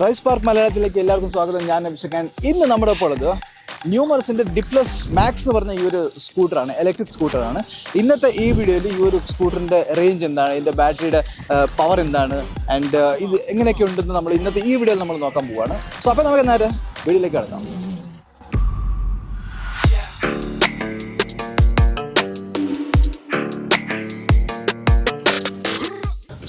Rice park മലയാളത്തിലേക്ക് എല്ലാവർക്കും സ്വാഗതം. ഞാൻ അഭിഷേകൻ. ഇന്ന് നമ്മുടെ ഒപ്പം ഉള്ളത് ന്യൂമർസിന്റെ ഡിപ്ലസ് മാക്സ് എന്ന് പറഞ്ഞ ഈ ഒരു സ്കൂട്ടറാണ് ഇലക്ട്രിക് സ്കൂട്ടറാണ്. ഇന്നത്തെ ഈ വീഡിയോയിൽ ഈ ഒരു സ്കൂട്ടറിന്റെ റേഞ്ച് എന്താണ് ഇതിന്റെ ബാറ്ററിയുടെ പവർ എന്താണ് ആൻഡ് ഇത് എങ്ങനെയൊക്കെ ഉണ്ടെന്ന് നമ്മൾ ഇന്നത്തെ ഈ വീഡിയോയിൽ നമ്മൾ നോക്കാൻ പോവാണ്. സോ അപ്പോൾ നമുക്ക് നേരെ വീഡിയോയിലേക്ക് കിടക്കാം.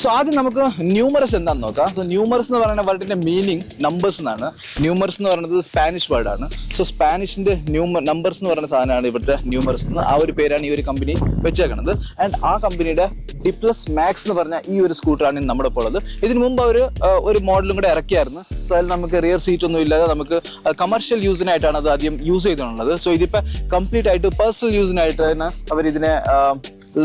സോ ആദ്യം നമുക്ക് ന്യൂമറസ് എന്താണെന്ന് നോക്കാം. സോ ന്യൂമറസ് എന്ന് പറയുന്ന വേർഡിന്റെ മീനിങ് നമ്പേഴ്സ് എന്നാണ്. ന്യൂമറസ് എന്ന് പറയുന്നത് സ്പാനിഷ് വേർഡാണ് സോ സ്പാനിഷിന്റെ ന്യൂമർ നമ്പേഴ്സ് എന്ന് പറയുന്ന സാധനമാണ് ഇവിടുത്തെ ന്യൂമറസ് എന്ന്. ആ ഒരു പേരാണ് ഈ ഒരു കമ്പനി വെച്ചേക്കുന്നത് ആൻഡ് ആ കമ്പനിയുടെ ഡിപ്ലസ് മാക്സ് എന്ന് പറഞ്ഞ ഈ ഒരു സ്കൂട്ടറാണ് നമ്മുടെ ഇപ്പോൾ ഉള്ളത്. ഇതിനു മുമ്പ് അവർ ഒരു മോഡലും കൂടെ ഇറക്കിയായിരുന്നു. സോ അതിൽ നമുക്ക് റിയർ സീറ്റ് ഒന്നും ഇല്ലാതെ നമുക്ക് കമർഷ്യൽ യൂസിനായിട്ടാണ് അത് ആദ്യം യൂസ് ചെയ്തിട്ടുള്ളത് സോ ഇതിപ്പോൾ കംപ്ലീറ്റ് ആയിട്ട് പേഴ്സണൽ യൂസിനായിട്ട് അവർ ഇതിനെ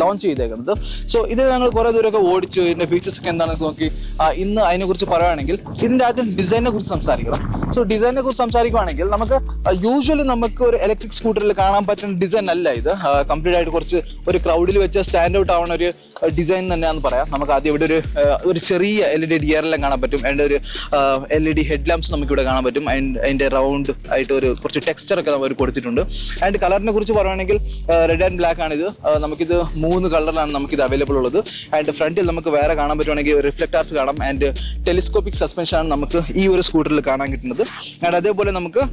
ലോഞ്ച് ചെയ്തേക്കുന്നത്. സോ ഇത് ഞങ്ങൾ കുറേ ദൂരമൊക്കെ ഓടിച്ചു. ഇതിന്റെ ഫീച്ചേഴ്സ് ഒക്കെ എന്താണെന്ന് നോക്കി. ഇന്ന് അതിനെക്കുറിച്ച് പറയുകയാണെങ്കിൽ ഇതിന്റെ ആദ്യം ഡിസൈനെ കുറിച്ച് സംസാരിക്കണം. സോ ഡിസൈനെ കുറിച്ച് സംസാരിക്കുകയാണെങ്കിൽ നമുക്ക് യൂഷ്വലി നമുക്ക് ഒരു ഇലക്ട്രിക് സ്കൂട്ടറിൽ കാണാൻ പറ്റുന്ന ഡിസൈൻ അല്ല ഇത്. കംപ്ലീറ്റ് ആയിട്ട് കുറച്ച് ഒരു ക്രൗഡിൽ വെച്ച് സ്റ്റാൻഡ് ഔട്ട് ആവുന്ന ഒരു ഡിസൈൻ തന്നെയാണെന്ന് പറയാം. നമുക്ക് ആദ്യം ഇവിടെ ഒരു ഒരു ചെറിയ എൽ ഇ ഡി ഡിയറെല്ലാം കാണാൻ പറ്റും. അതിന്റെ ഒരു L E D head lamps നമുക്ക് ഇവിടെ കാണാൻ പറ്റും. അതിന്റെ റൗണ്ട് ആയിട്ട് ഒരു കുറച്ച് ഒക്കെ അവർ കൊടുത്തിട്ടുണ്ട്. ആൻഡ് കളറിനെ കുറിച്ച് പറയുകയാണെങ്കിൽ റെഡ് ആൻഡ് ബ്ലാക്ക് ആണ് ഇത് നമുക്കിത് മൂന്ന് കളറിലാണ് നമുക്ക് ഇത് അവൈലബിൾ ഉള്ളത് ആൻഡ് ഫ്രണ്ടിൽ നമുക്ക് വേറെ കാണാൻ പറ്റുവാണെങ്കിൽ റിഫ്ലക്ടാർസ് കാണാം. ആൻഡ് ടെലിസ്കോപ്പിക് സസ്പെൻഷൻ ആണ് നമുക്ക് ഈ ഒരു സ്കൂട്ടറിൽ കാണാൻ കിട്ടുന്നത്. ആൻഡ് അതേപോലെ നമുക്ക്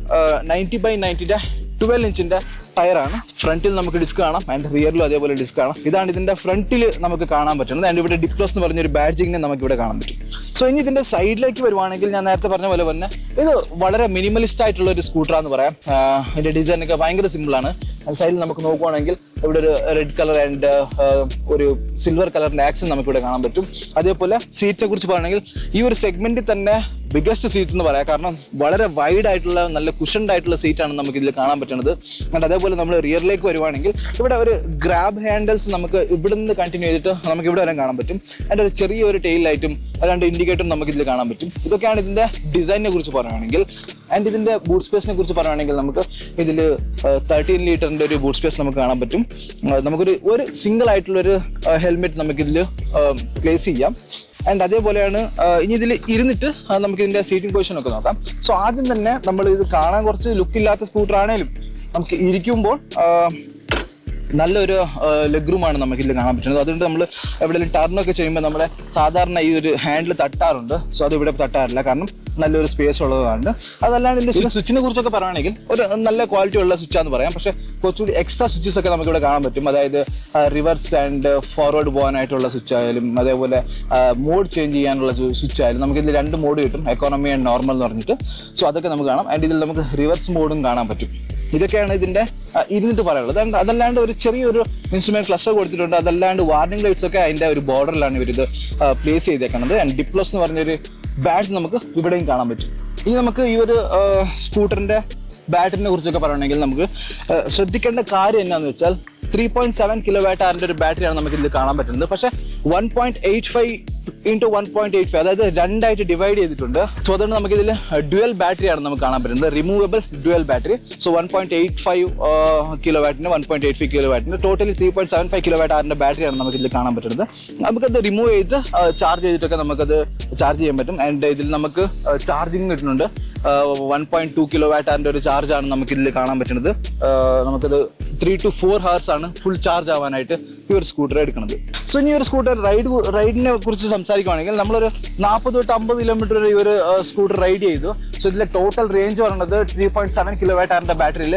നയന്റി ബൈ നയന്റിന്റെ ട്വൽവ് ഇഞ്ചിന്റെ ടയറാണ് ഫ്രണ്ടിൽ നമുക്ക് ഡിസ്ക് കാണാം. ആൻഡ് റിയറിലും അതേപോലെ ഡിസ്ക് കാണാം. ഇതാണ് ഇതിന്റെ ഫ്രണ്ടിൽ നമുക്ക് കാണാൻ പറ്റുന്നത്. ആൻഡ് ഇവിടെ ഡിസ്ക്ലോസ് എന്ന് പറഞ്ഞൊരു ബാഡ്ജിങ്ങിനെ നമുക്ക് ഇവിടെ കാണാൻ പറ്റും. സോ ഇനി ഇതിന്റെ സൈഡിലേക്ക് വരുവാണെങ്കിൽ ഞാൻ നേരത്തെ പറഞ്ഞ പോലെ തന്നെ ഇത് വളരെ മിനിമലിസ്റ്റ് ആയിട്ടുള്ള ഒരു സ്കൂട്ടറാന്ന് പറയാം. ഡിസൈൻ ഒക്കെ ഭയങ്കര സിമ്പിളാണ് സൈഡിൽ നമുക്ക് നോക്കുവാണെങ്കിൽ ഇവിടെ ഒരു റെഡ് കളർ ആൻഡ് ഒരു സിൽവർ കളറിന്റെ ആക്സൻ നമുക്കിവിടെ കാണാൻ പറ്റും. അതേപോലെ സീറ്റിനെ കുറിച്ച് പറയുകയാണെങ്കിൽ ഈ ഒരു സെഗ്മെന്റിൽ തന്നെ ബിഗസ്റ്റ് സീറ്റ് എന്ന് പറയാം. കാരണം വളരെ വൈഡ് ആയിട്ടുള്ള നല്ല കുഷൻഡ് ആയിട്ടുള്ള സീറ്റാണ് നമുക്ക് ഇതിൽ കാണാൻ പറ്റുന്നത്. ആൻഡ് അതേപോലെ നമ്മൾ റിയറിലേക്ക് വരുവാണെങ്കിൽ ഇവിടെ ഒരു ഗ്രാബ് ഹാൻഡിൽസ് നമുക്ക് ഇവിടെ നിന്ന് കണ്ടിന്യൂ ചെയ്തിട്ട് നമുക്ക് ഇവിടെ വരെ കാണാൻ പറ്റും. അതിന്റെ ഒരു ചെറിയ ഒരു ലൈറ്റും അല്ലാണ്ട് ഇൻഡിക്കേറ്ററും നമുക്ക് ഇതിൽ കാണാൻ പറ്റും. ഇതൊക്കെയാണ് ഇതിന്റെ ഡിസൈനിനെ കുറിച്ച് പറയുകയാണെങ്കിൽ ആൻഡ് ഇതിന്റെ ബൂട്ട് സ്പേസിനെ കുറിച്ച് പറയുകയാണെങ്കിൽ നമുക്ക് ഇതിൽ തേർട്ടീൻ ലിറ്ററിന്റെ ഒരു ബൂട്ട് സ്പേസ് നമുക്ക് കാണാൻ പറ്റും. നമുക്കൊരു ഒരു സിംഗിൾ ആയിട്ടുള്ള ഒരു ഹെൽമെറ്റ് നമുക്കിതിൽ പ്ലേസ് ചെയ്യാം. ആൻഡ് അതേപോലെയാണ് ഇനി ഇതിൽ ഇരുന്നിട്ട് നമുക്ക് ഇതിന്റെ സീറ്റിംഗ് പൊസിഷൻ ഒക്കെ നോക്കാം. സോ ആദ്യം തന്നെ നമ്മൾ ഇത് കാണാൻ കുറച്ച് ലുക്ക് ഇല്ലാത്ത സ്കൂട്ടർ ആണെങ്കിലും നമുക്ക് ഇരിക്കുമ്പോൾ നല്ലൊരു ലെഗ് റൂമാണ് നമുക്ക് ഇതിൽ കാണാൻ പറ്റുന്നത്. അതുകൊണ്ട് നമ്മൾ എവിടെയെങ്കിലും ടർണൊക്കെ ചെയ്യുമ്പോൾ നമ്മുടെ സാധാരണ ഈ ഒരു ഹാൻഡിൽ തട്ടാറുണ്ട്. സോ അത് ഇവിടെ തട്ടാറില്ല. കാരണം നല്ലൊരു സ്പേസ് ഉള്ളതാണ് അതല്ലാണ്ട് ഇതിന്റെ സ്വിച്ചിനെ കുറിച്ചൊക്കെ പറയുകയാണെങ്കിൽ ഒരു നല്ല ക്വാളിറ്റി ഉള്ള സ്വിച്ചാന്ന് പറയാം. പക്ഷേ കുറച്ചുകൂടി എക്സ്ട്രാ സ്വിച്ചസ് ഒക്കെ നമുക്ക് ഇവിടെ കാണാൻ പറ്റും. അതായത് റിവേഴ്സ് ആൻഡ് ഫോർവേഡ് പോകാനായിട്ടുള്ള സ്വിച്ച് ആയാലും അതേപോലെ മോഡ് ചേഞ്ച് ചെയ്യാനുള്ള സ്വിച്ച് ആയാലും നമുക്ക് ഇതിൽ രണ്ട് മോഡ് കിട്ടും. എക്കോണമി ആൻഡ് നോർമൽ എന്ന് പറഞ്ഞിട്ട്. സോ അതൊക്കെ നമുക്ക് കാണാം. ആൻഡ് ഇതിൽ നമുക്ക് റിവേഴ്സ് മോഡും കാണാൻ പറ്റും. ഇതൊക്കെയാണ് ഇതിന്റെ ഇരുന്നിട്ട് പറയാനുള്ളത്. അതല്ലാണ്ട് ഒരു ചെറിയൊരു ഇൻസ്ട്രുമെന്റ് ക്ലസ്റ്റർ കൊടുത്തിട്ടുണ്ട്. അതല്ലാണ്ട് വാർണിംഗ് ലൈറ്റ്സ് ഒക്കെ അതിന്റെ ഒരു ബോർഡറിലാണ് ഇവർ ഇത് പ്ലേസ് ചെയ്തേക്കുന്നത് ആൻഡ് ഡിപ്ലോസ് എന്ന് പറഞ്ഞൊരു ബാഡ്ജ് നമുക്ക് ഇവിടെയും കാണാൻ പറ്റും. ഇനി നമുക്ക് ഈ ഒരു സ്കൂട്ടറിന്റെ ബാറ്ററിനെ കുറിച്ചൊക്കെ പറയുകയാണെങ്കിൽ നമുക്ക് ശ്രദ്ധിക്കേണ്ട കാര്യം എന്നാന്ന് വെച്ചാൽ three point seven kilo watt ആറിന്റെ ഒരു ബാറ്ററിയാണ് നമുക്ക് ഇതിൽ കാണാൻ പറ്റുന്നത്. പക്ഷെ one point eight five into one point eight five അതായത് രണ്ടായിട്ട് ഡിവൈഡ് ചെയ്തിട്ടുണ്ട്. സോ അതുകൊണ്ട് നമുക്ക് ഇതിൽ ഡ്യുവൽ ബാറ്ററിയാണ് നമുക്ക് കാണാൻ പറ്റുന്നത്. Removable dual battery so one point eight five kilo വാറ്റിന് one point eight five kilo വാറ്റിന് totally three point seven five kilo watt ആറിന്റെ ബാറ്ററിയാണ് നമുക്ക് ഇതിൽ കാണാൻ പറ്റുന്നത്. നമുക്കത് റിമൂവ് ചെയ്ത് ചാർജ് ചെയ്തിട്ടൊക്കെ നമുക്കത് ചാർജ് ചെയ്യാൻ പറ്റും. ആൻഡ് ഇതിൽ നമുക്ക് ചാർജിങ് കിട്ടുന്നുണ്ട്. One point two kilo watt ആറിന്റെ ഒരു ചാർജാണ് നമുക്ക് ഇതിൽ കാണാൻ പറ്റുന്നത്. നമുക്കത് ത്രീ ടു ഫോർ ഹവേഴ്സ് ആണ് ഫുൾ ചാർജ് ആവാനായിട്ട് ഈ ഒരു സ്കൂട്ടർ എടുക്കുന്നത്. സോ ഇനി ഒരു സ്കൂട്ടർ റൈഡ് റൈഡിനെ കുറിച്ച് സംസാരിക്കുകയാണെങ്കിൽ നമ്മളൊരു നാൽപ്പത് തൊട്ട് അമ്പത് കിലോമീറ്റർ വരെ ഈ ഒരു സ്കൂട്ടർ റൈഡ് ചെയ്തു. സോ ഇതിലെ ടോട്ടൽ റേഞ്ച് പറയുന്നത് three point seven kilo watt ആറിന്റെ ബാറ്ററിയിൽ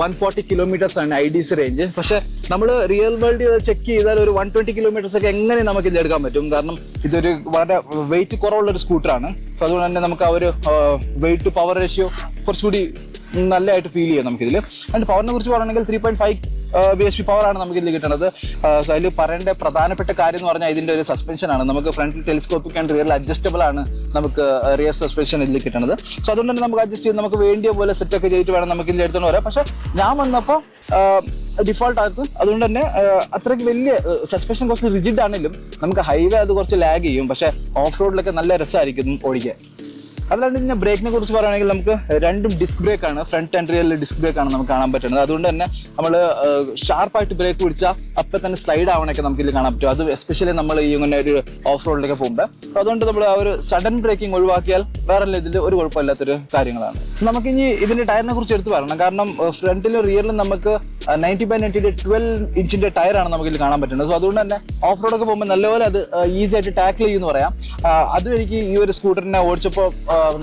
വൺ ഫോർട്ടി കിലോമീറ്റേഴ്സ് ആണ് ഐ ഡി സി റേഞ്ച് പക്ഷേ നമ്മൾ റിയൽ വേൾഡ് ചെക്ക് ചെയ്താൽ ഒരു വൺ ട്വന്റി കിലോമീറ്റേഴ്സ് ഒക്കെ എങ്ങനെ നമുക്ക് ഇത് എടുക്കാൻ പറ്റും? കാരണം ഇതൊരു വളരെ വെയിറ്റ് കുറവുള്ള ഒരു സ്കൂട്ടറാണ് സോ അതുകൊണ്ട് തന്നെ നമുക്ക് ആ ഒരു വെയിറ്റ് പവർ റേഷ്യോ കുറച്ചുകൂടി നല്ലതായിട്ട് ഫീൽ ചെയ്യാം നമുക്കിതിൽ ആൻഡ് പവറിനെ കുറിച്ച് പറയുകയാണെങ്കിൽ three point five B S P പവറാണ് നമുക്ക് ഇതിൽ കിട്ടുന്നത്. സോ അതിൽ പറയേണ്ട പ്രധാനപ്പെട്ട കാര്യം എന്ന് പറഞ്ഞാൽ ഇതിന്റെ ഒരു സസ്പെൻഷൻ ആണ്. നമുക്ക് ഫ്രണ്ടിൽ ടെലിസ്കോപ്പിക് ആൻഡ് റിയർ അഡ്ജസ്റ്റബിൾ ആണ് നമുക്ക് റിയർ സസ്പെൻഷൻ ഇതിൽ കിട്ടുന്നത്. സോ അതുകൊണ്ട് തന്നെ നമുക്ക് അഡ്ജസ്റ്റ് ചെയ്ത് നമുക്ക് വേണ്ടിയ പോലെ സെറ്റൊക്കെ ചെയ്തിട്ട് വേണം നമുക്ക് ഇതിൽ അടുത്തുനിന്ന് വരാം. പക്ഷേ ഞാൻ വന്നപ്പോൾ ഡിഫോൾട്ട് ആക്കും അതുകൊണ്ട് തന്നെ അത്രയ്ക്ക് വലിയ സസ്പെൻഷൻ കുറച്ച് റിജിഡ് ആണെങ്കിലും നമുക്ക് ഹൈവേ അത് കുറച്ച് ലാഗ് ചെയ്യും. പക്ഷേ ഓഫ് റോഡിലൊക്കെ നല്ല രസമായിരിക്കും ഓടിക്കാൻ. അതല്ലാണ്ട് ഇതിന്റെ ബ്രേക്കിനെ കുറിച്ച് പറയുകയാണെങ്കിൽ നമുക്ക് രണ്ടും ഡിസ്ക് ബ്രേക്ക് ആണ്. Front and rear disc brake ആണ് നമുക്ക് കാണാൻ പറ്റുന്നത്. അതുകൊണ്ട് തന്നെ നമ്മൾ ഷാർപ്പായിട്ട് ബ്രേക്ക് പിടിച്ചാൽ അപ്പം തന്നെ സ്ലൈഡ് ആവണൊക്കെ നമുക്ക് ഇതിൽ കാണാൻ പറ്റും. അത് എസ്പെഷ്യലി നമ്മൾ ഈ ഇങ്ങനെ ഒരു ഓഫ് റോഡിലൊക്കെ പോകുമ്പോൾ അതുകൊണ്ട് നമ്മൾ ആ ഒരു സഡൻ ബ്രേക്കിംഗ് ഒഴിവാക്കിയാൽ വേറെ ഇതിൽ ഒരു കുഴപ്പമില്ലാത്തൊരു കാര്യങ്ങളാണ്. നമുക്ക് ഇനി ഇതിന്റെ ടയറിനെ കുറിച്ച് എടുത്ത് പറയണം കാരണം ഫ്രണ്ടിലും റിയറിലും നമുക്ക് നയന്റി ബൈ നയന്റിയുടെ ട്വൽവ് ഇഞ്ചിന്റെ ടയറാണ് നമുക്ക് ഇതിൽ കാണാൻ പറ്റുന്നത്. സോ അതുകൊണ്ട് തന്നെ ഓഫ് റോഡൊക്കെ പോകുമ്പോൾ നല്ലപോലെ അത് ഈസി ആയിട്ട് ടാക്കിൾ ചെയ്യുമെന്ന് പറയാം. അതും എനിക്ക് ഈ ഒരു സ്കൂട്ടറിനെ ഓടിച്ചപ്പോൾ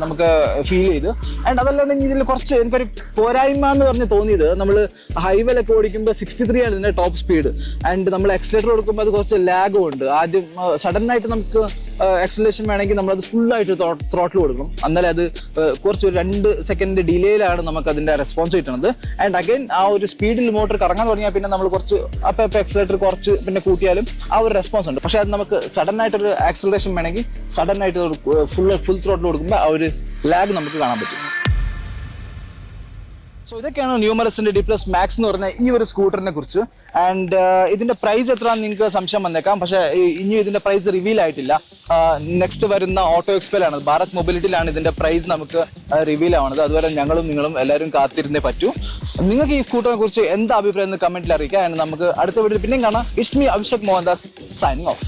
നമുക്ക് ഫീൽ ചെയ്തു. ആൻഡ് അതല്ലാണ്ട് ഇതിൽ കുറച്ച് എനിക്കൊരു പോരായ്മ എന്ന് പറഞ്ഞ് തോന്നിയത് നമ്മൾ ഹൈവേലൊക്കെ ഓടിക്കുമ്പോൾ സിക്സ്റ്റി ത്രീ ആണ് ഇതിന്റെ ടോപ്പ് സ്പീഡ് ആൻഡ് നമ്മൾ എക്സലേറ്റർ കൊടുക്കുമ്പോൾ അത് കുറച്ച് ലാഗും ഉണ്ട്. ആദ്യം സഡൻ ആയിട്ട് നമുക്ക് എക്സലേഷൻ വേണമെങ്കിൽ നമ്മളത് ഫുള്ളായിട്ട് ത്രോട്ടിൽ കൊടുക്കും. എന്നാലേ അത് കുറച്ച് ഒരു രണ്ട് സെക്കൻഡ് ഡിലേയിലാണ് നമുക്ക് അതിന്റെ റെസ്പോൺസ് കിട്ടുന്നത് ആൻഡ് അഗൈൻ ആ ഒരു സ്പീഡിൽ മോട്ടർ കറങ്ങാൻ തുടങ്ങിയാൽ പിന്നെ നമ്മൾ കുറച്ച് അപ്പം അപ്പം എക്സലേറ്റർ കുറച്ച് പിന്നെ കൂട്ടിയാലും ആ ഒരു റെസ്പോൺസ് ഉണ്ട്. പക്ഷേ അത് നമുക്ക് സഡൻ ആയിട്ടൊരു ആക്സലറേഷൻ വേണമെങ്കിൽ സഡൻ ആയിട്ട് ഫുൾ ഫുൾ ത്രോട്ടിൽ കൊടുക്കുമ്പോൾ ആ ഒരു ലാഗ് നമുക്ക് കാണാൻ പറ്റും. സോ ഇതൊക്കെയാണ് ന്യൂമറസിന്റെ ഡി പ്ലസ് മാക്സ് എന്ന് പറഞ്ഞ ഈ ഒരു സ്കൂട്ടറിനെ കുറിച്ച്. ആൻഡ് ഇതിന്റെ പ്രൈസ് എത്രയാണെന്ന് നിങ്ങൾക്ക് സംശയം വന്നേക്കാം. പക്ഷേ ഇനി ഇതിന്റെ പ്രൈസ് റിവീൽ ആയിട്ടില്ല. നെക്സ്റ്റ് വരുന്ന ഓട്ടോ എക്സ്പെലാണ് ഭാരത് മൊബിലിറ്റിയിലാണ് ഇതിന്റെ പ്രൈസ് നമുക്ക് റിവീൽ ആവുന്നത്. അതുപോലെ ഞങ്ങളും നിങ്ങളും എല്ലാവരും കാത്തിരുന്നേ പറ്റൂ. നിങ്ങൾക്ക് ഈ സ്കൂട്ടറിനെ കുറിച്ച് എന്താ അഭിപ്രായം എന്ന് കമന്റിൽ അറിയിക്കാം. ആൻഡ് നമുക്ക് അടുത്ത വീട്ടിൽ പിന്നെയും കാണാം. It's me Abhishek Mohandas signing off